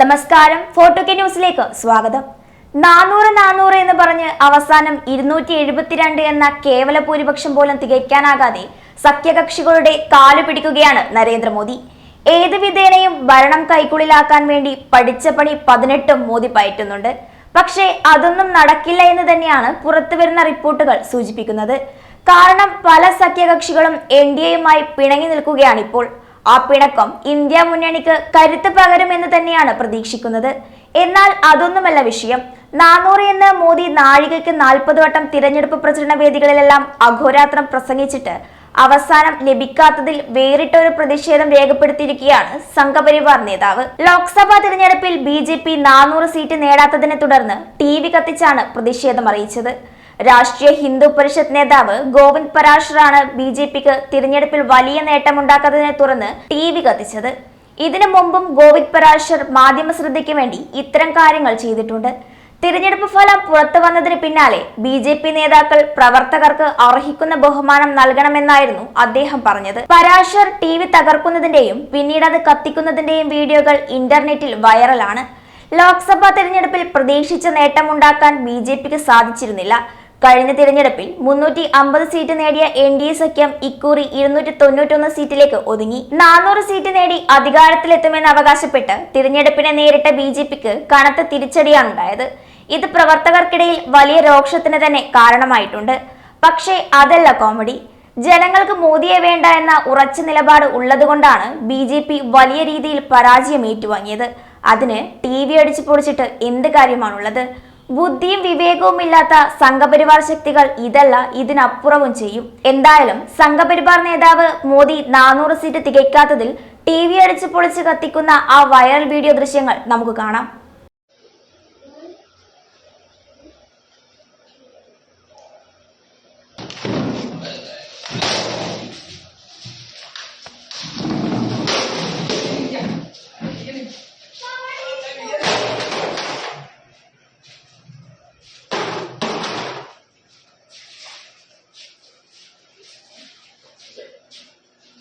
നമസ്കാരം photo K ന്യൂസിലേക്ക് സ്വാഗതം. നാനൂറ് നാനൂറ് എന്ന് പറഞ്ഞ് അവസാനം ഇരുന്നൂറ്റി എഴുപത്തിരണ്ട് എന്ന കേവല ഭൂരിപക്ഷം പോലും തികയ്ക്കാനാകാതെ സഖ്യകക്ഷികളുടെ കാലു പിടിക്കുകയാണ് നരേന്ദ്രമോദി. ഏത് വിധേനയും ഭരണം കൈക്കുള്ളിലാക്കാൻ വേണ്ടി പഠിച്ച പണി പതിനെട്ടും മോദി പയറ്റുന്നുണ്ട്. പക്ഷേ അതൊന്നും നടക്കില്ല എന്ന് തന്നെയാണ് പുറത്തു വരുന്ന റിപ്പോർട്ടുകൾ സൂചിപ്പിക്കുന്നത്. കാരണം പല സഖ്യകക്ഷികളും എൻ ഡി എയുമായി പിണങ്ങി നിൽക്കുകയാണിപ്പോൾ ആ പിണക്കം ഇന്ത്യ മുന്നണിക്ക് കരുത്ത് പകരുമെന്ന് തന്നെയാണ് പ്രതീക്ഷിക്കുന്നത്. എന്നാൽ അതൊന്നുമല്ല വിഷയം. നാനൂറ് എന്ന് മോദി നാഴികയ്ക്ക് നാൽപ്പത് വട്ടം തിരഞ്ഞെടുപ്പ് പ്രചരണ വേദികളിലെല്ലാം അഘോരാത്രം പ്രസംഗിച്ചിട്ട് അവസാനം ലഭിക്കാത്തതിൽ വേറിട്ട ഒരു പ്രതിഷേധം രേഖപ്പെടുത്തിയിരിക്കുകയാണ് സംഘപരിവാർ നേതാവ്. ലോക്സഭാ തിരഞ്ഞെടുപ്പിൽ ബി ജെ പി നാനൂറ് സീറ്റ് നേടാത്തതിനെ തുടർന്ന് ടി വി കത്തിച്ചാണ് പ്രതിഷേധം അറിയിച്ചത്. രാഷ്ട്രീയ ഹിന്ദു പരിഷത്ത് നേതാവ് ഗോവിന്ദ് പരാശറാണ് ബി ജെ പിക്ക് തിരഞ്ഞെടുപ്പിൽ വലിയ നേട്ടമുണ്ടാക്കാത്തതിനെ തുടർന്ന് ടി വി കത്തിച്ചത്. ഇതിനു മുമ്പും ഗോവിന്ദ് പരാശർ മാധ്യമ ശ്രദ്ധയ്ക്ക് വേണ്ടി ഇത്തരം കാര്യങ്ങൾ ചെയ്തിട്ടുണ്ട്. തിരഞ്ഞെടുപ്പ് ഫലം പുറത്തു വന്നതിന് പിന്നാലെ ബി ജെ പി നേതാക്കൾ പ്രവർത്തകർക്ക് അർഹിക്കുന്ന ബഹുമാനം നൽകണമെന്നായിരുന്നു അദ്ദേഹം പറഞ്ഞത്. പരാശർ ടി വി തകർക്കുന്നതിന്റെയും പിന്നീട് അത് കത്തിക്കുന്നതിന്റെയും വീഡിയോകൾ ഇന്റർനെറ്റിൽ വൈറലാണ്. ലോക്സഭാ തിരഞ്ഞെടുപ്പിൽ പ്രതീക്ഷിച്ച നേട്ടമുണ്ടാക്കാൻ ബി ജെ പിക്ക് സാധിച്ചിരുന്നില്ല. കഴിഞ്ഞ തിരഞ്ഞെടുപ്പിൽ മുന്നൂറ്റി അമ്പത് സീറ്റ് നേടിയ എൻ ഡി എ സഖ്യം ഇക്കുറി ഇരുന്നൂറ്റി തൊണ്ണൂറ്റൊന്ന് സീറ്റിലേക്ക് ഒതുങ്ങി. നാനൂറ് സീറ്റ് നേടി അധികാരത്തിലെത്തുമെന്ന് അവകാശപ്പെട്ട് തിരഞ്ഞെടുപ്പിനെ നേരിട്ട ബി ജെ പിക്ക് കനത്ത തിരിച്ചടിയാണുണ്ടായത് ഇത് പ്രവർത്തകർക്കിടയിൽ വലിയ രോക്ഷത്തിന് തന്നെ കാരണമായിട്ടുണ്ട്. പക്ഷേ അതല്ല കോമഡി. ജനങ്ങൾക്ക് മോദിയെ വേണ്ട എന്ന ഉറച്ച നിലപാട് ഉള്ളതുകൊണ്ടാണ് ബി ജെ പി വലിയ രീതിയിൽ പരാജയം ഏറ്റുവാങ്ങിയത്. അതിന് ടി വി അടിച്ചു പൊളിച്ചിട്ട് എന്ത് കാര്യമാണുള്ളത്? ബുദ്ധിയും വിവേകവും ഇല്ലാത്ത സംഘപരിവാർ ശക്തികൾ ഇതല്ല ഇതിനപ്പുറവും ചെയ്യും. എന്തായാലും സംഘപരിവാർ നേതാവ് മോദി നാനൂറ് സീറ്റ് തികയ്ക്കാത്തതിൽ ടി വി അടിച്ചു പൊളിച്ച് കത്തിക്കുന്ന ആ വൈറൽ വീഡിയോ ദൃശ്യങ്ങൾ നമുക്ക് കാണാം.